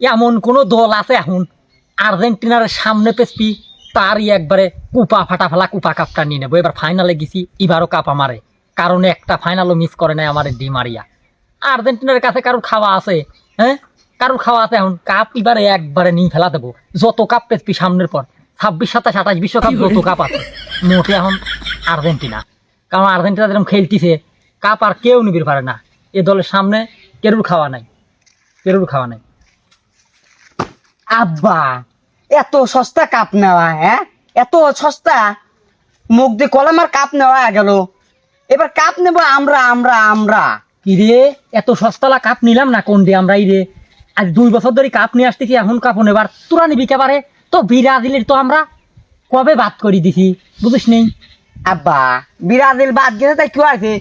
এমন কোনো দল আছে এখন? আর্জেন্টিনার সামনে পেসপি তারই একবারে কুপা ফাটা ফেলা কুপা কাপটা নিয়ে নেব। এবার ফাইনালে গেছি এবারও কাপ আমারে। কারণ একটা ফাইনালও মিস করে নাই আমার ডি মারিয়া। আর্জেন্টিনার কাছে কারোর খাওয়া আছে? হ্যাঁ? কারোর খাওয়া আছে এখন? কাপ এবারে একবারে নিয়ে ফেলা দেবো। যত কাপ পেসপি সামনের পর ছাব্বিশ সাতাশ আঠাশ বিশ্বকাপ যত কাপ আছে মোটে এখন আর্জেন্টিনা। কারণ আর্জেন্টিনা যেরকম খেলতিছে কাপ আর কেউ নিবির পারে না। এ দলের সামনে কেরুর খাওয়া নাই। কেরুর খাওয়া নাই। আব্বা এত সস্তা কাপ নেওয়া হ্যাঁ? এত সস্তা মুখ দিয়ে কলমার কাপ নেওয়া গেল। এবার কাপ নেব আমরা আমরা আমরা। কি রে এত সস্তালা কাপ নিলাম না কোন দিয়ে আমরা রে? আজ দুই বছর ধরে কাপ নিয়ে আসতেছি এখন কাপ নেবার তোরা নিবি কেবারে তো বিরাজিলের তো আমরা কবে বাদ করি দিছি বুঝিস নেই? আব্বা বিরাজিল বাদ গেছে তাই কি আছে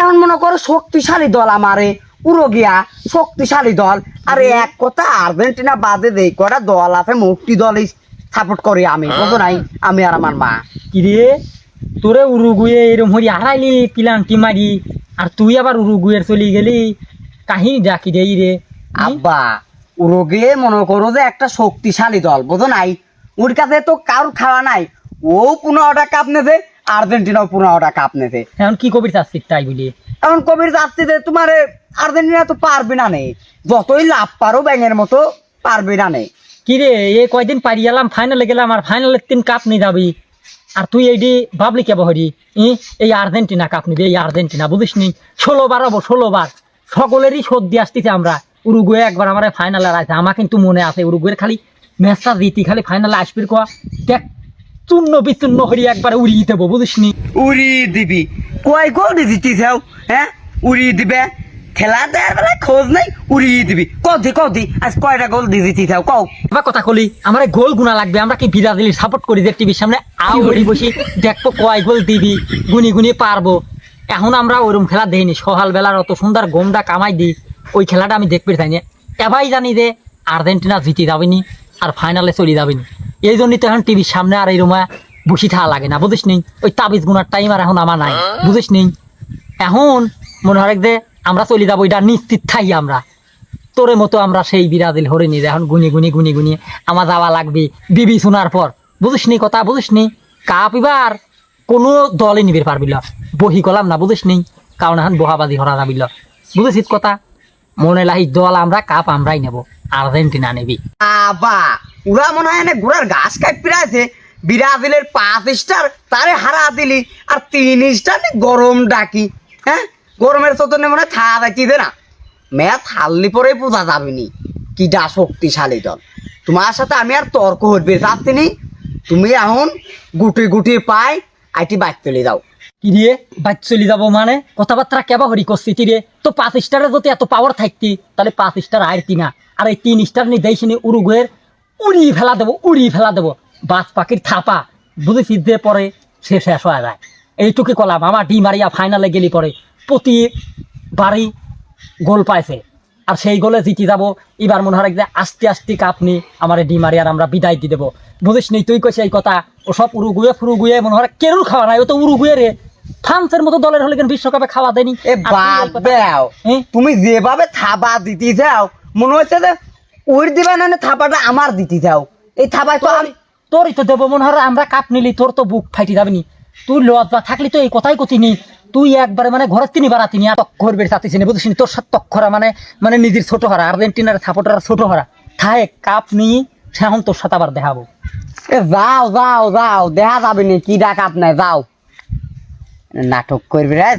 এখন মনে করো শক্তিশালী দল আমারে উরোগিয়া শক্তিশালী দল। আরে এক কথা আর্জেন্টিনা বাদে দেই কটা দল আছে মুক্তি দল সাপোর্ট করি আমি বুঝো নাই? আমি আর আমার মা। কি রে তোরে উরুগুয়ে এরম হরি হারাইলি পিলান্টি মারি আর তুই আবার উরুগুয়ের চলি গেলি? কাহিনী ডাকি এই রে। আব্বা উরোগে মনে করো যে একটা শক্তিশালী দল বুঝো নাই? ওর কাছে তো কারোর খাওয়া নাই। ও পনেরোটা কাপ নেছে আর্জেন্টিনাও পনেরোটা কাপ নেছে। এখন কি কবির চাচ্ছিস তাই বলি? এখন কবির যাচ্ছে যে তোমার আর্জেন্টিনা তো পারবে না নেই যতই লাভ পারো ব্যাঙের মতো পারবে না নেই কি রে এ কয়দিন পারি গেলাম ফাইনালে গেলাম আর ফাইনালের তিন কাপ নিয়ে যাবি। আর তুই এইটি ভাবলি কে বহরি ই এই আর্জেন্টিনা কাপ নিবি এই আর্জেন্টিনা বুঝিস নি ষোলো বার হব ষোলো বার। সকলেরই সর্দি আসতেছে আমরা। উরুগুয়ে একবার আমার ফাইনালে আছে আমার কিন্তু মনে আছে উরুগুয়ের খালি ম্যাচটা জিতি খালি ফাইনালে আসবির কোয়া দেখ চূর্ণ বিচূর্ণ হরি একবারে উড়িয়ে দেবো বুঝিস নি উড়ি দিবি। কয় গোল জিতিছাও হ্যাঁ? উড়ি দিবে। খেলা দেওয়ার বেলা খোঁজ নাই উড়ি দিবি। কদি কদি আজ কয়টা গোল দি জিতিছাও কও। এবার কথা কলি আমার গোল গুণা লাগবে আমরা কি বিরাজিলি সাপোর্ট করি যে টিভির সামনে? আও হরি বসি দেখব কয় গোল দিবি গুনি গুনি পারব। এখন আমরা ওইরকম খেলা দেইনি সকাল বেলার অত সুন্দর গোমটা কামাই দিই ওই খেলাটা আমি দেখতে চাই না এবাই জানি যে আর্জেন্টিনা জিতে যাবেনি আর ফাইনালে চলে যাবেনি। এই জন্যই তো এখন টিভির সামনে আর এই রুমা বসি থাকা লাগে না বুঝিস নি? ওই তাবিজ গুনার টাইম আর এখন আমার নাই বুঝিস নি? এখন মনে হয় যে আমরা চলে যাব, এটা নিশ্চিত থাই আমরা। তোরে মতো আমরা সেই বিরাজিল হরে নিয়ে এখন গুনি গুনি গুনি গুনি আমার যাওয়া লাগবে, বিবি শোনার পর। বুঝিস নি কথা, বুঝিস নি? কাপ এবার কোনো দলে নিবে পারবিল বহি কলাম না, বুঝিস নি? কারণ এখন বহাবাজি হরা যাবিল। বুঝেছিস কথা? মনে লাহি দল আমরা, কাপ আমরাই নেব। আর্জেন্টিনা নেবি। আবা ওরা মনে হয় না ঘোড়ার ঘাস কাটপি আছে ব্রাজিলের পাঁচ স্টার তারে হারা দিলি। আর তিন স্টার গরম ডাকি হ্যাঁ? গরমের তো মনে হয় থা দেখি দে না। ম্যাচ হারলি পরেই বোঝা যাবে নি কিডা শক্তিশালী দল। তোমার সাথে আমি আর তর্ক হইবে চাচ্ছি নি। তুমি এখন গুটি গুটি পাই আইটি বাইক চলে যাও। কি রে? বাইক চলে যাব মানে? কথাবার্তা কেবা হরি করছি কি রে? তো পাঁচ স্টারের যদি এত পাওয়ার থাকতি, তাহলে পাঁচ স্টার আর কি না। আর এই তিন স্টার নিয়ে দেয়নি নি উরুগুয়ের উড়ি ফেলা দেবো, উড়ি ফেলা দেবো। বাজ পাখির থাপা বুঝেছি যে পরে সে শেষ হয়ে যায়। এইটুকু কলাম, আমার ডি মারিয়া ফাইনালে গেলি পরে। প্রতি বাড়ি গোল পাইছে। আর সেই গোলে জিতি যাব এবার মনে হয় যে আস্তে আস্তে কাপ নি আমার মারিয়ার আমরা বিদায় দিয়ে দেবো। বুঝিস নি তুই কইছে এই কথা ও সব উরুগুয়ে ফুরুগুয়ে মনে হয় কেরুর খাওয়া নাই ও তো উরুগুয়ে রে। ফ্রান্সের মতো দলের হলে কেন বিশ্বকাপে খাওয়া দেয়নি? তুমি যেভাবে থাবা দিতে যাও মনে হচ্ছে যে ওর দিবা না না থাপাটা আমার দিতে যাও। এই থাপায় তো তোরই তো দেবো মনে হয় আমরা কাপ নিলি তোর তো বুক ফাইটি যাবি নি তুই লজ্জা থাকলি তো এই কথাই কথি নি তুই একবারে মানে ঘরের তিনি বাড়া তিনি তক্ষর বেড়ে চাতিস নি বুঝিস তোর সাথে তক্ষরা মানে মানে নিজের ছোট হারা, আর্জেন্টিনার সাপোর্টার ছোট হারা। থায় কাপ নিয়ে সেখন তোর সাথে আবার দেখাবো। যাও যাও যাও, দেখা যাবে নি, কি ডাকাত নাই, যাও। নাটক করবি রে